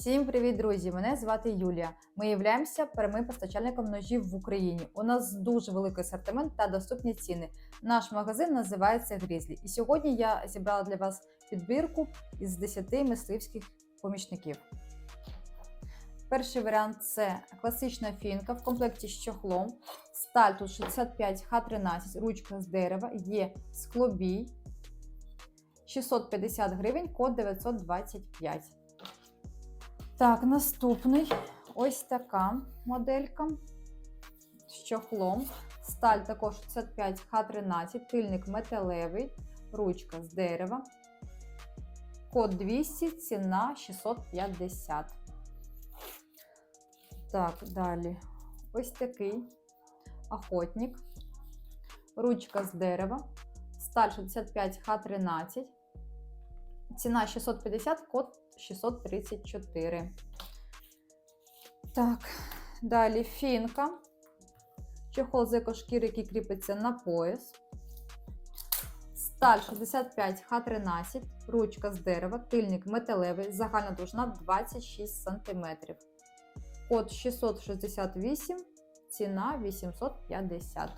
Всім привіт, друзі! Мене звати Юлія. Ми являємося прямим постачальником ножів в Україні. У нас дуже великий асортимент та доступні ціни. Наш магазин називається Грізлі. І сьогодні я зібрала для вас підбірку із 10 мисливських помічників. Перший варіант це класична фінка в комплекті з чохлом. Сталь тут 65 Х13, ручка з дерева, є склобій. 650 гривень, код 925. Так, наступний ось така моделька з чохлом. Сталь також 65 Х13, тильник металевий, ручка з дерева. Код 200, ціна 650. Так, далі. Ось такий охотник. Ручка з дерева. Сталь 65 Х13. Ціна 650, код 634. Так, далі фінка. Чохол з екошкіри, який кріпиться на пояс. Сталь 65 Х13, ручка з дерева, тильник металевий, загальна довжина 26 см. Код 668, ціна 850.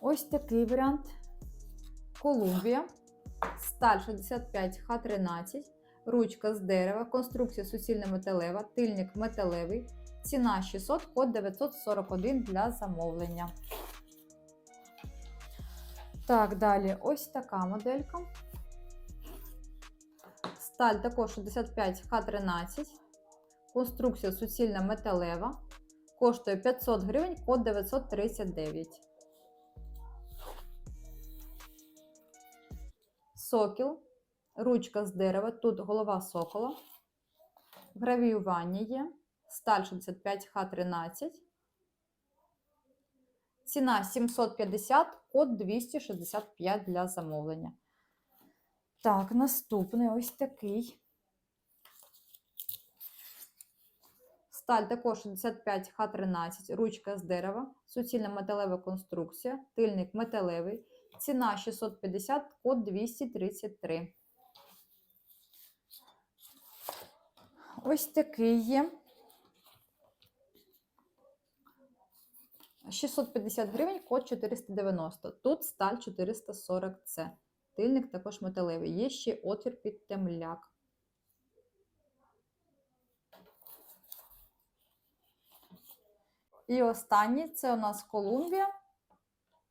Ось такий варіант. Колумбія. Сталь 65 Х13, ручка з дерева, конструкція суцільна металева, тильник металевий. Ціна 600, код 941 для замовлення. Так, далі ось така моделька. Сталь також 65 Х13. Конструкція суцільна металева. Коштує 500 гривень, код 939. Сокіл, ручка з дерева, тут голова сокола. Гравіювання є. Сталь 65 Х13. Ціна 750, код 265 для замовлення. Так, наступний ось такий. Сталь також 65 Х13, ручка з дерева, суцільна металева конструкція, тильник металевий. Ціна 650, код 233. Ось такий є. 650 гривень, код 490. Тут сталь 440С. Тильник також металевий. Є ще отвір під темляк. І останній це у нас Колумбія.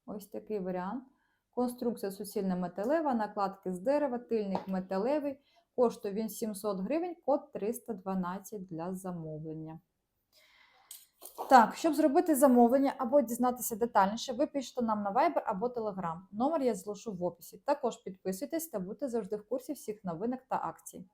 Ось такий варіант. Конструкція суцільна металева, накладки з дерева, тильник металевий. Коштує він 700 гривень, код 312 для замовлення. Так, щоб зробити замовлення або дізнатися детальніше, ви пишете нам на Viber або Telegram. Номер я залишу в описі. Також підписуйтесь та будьте завжди в курсі всіх новинок та акцій.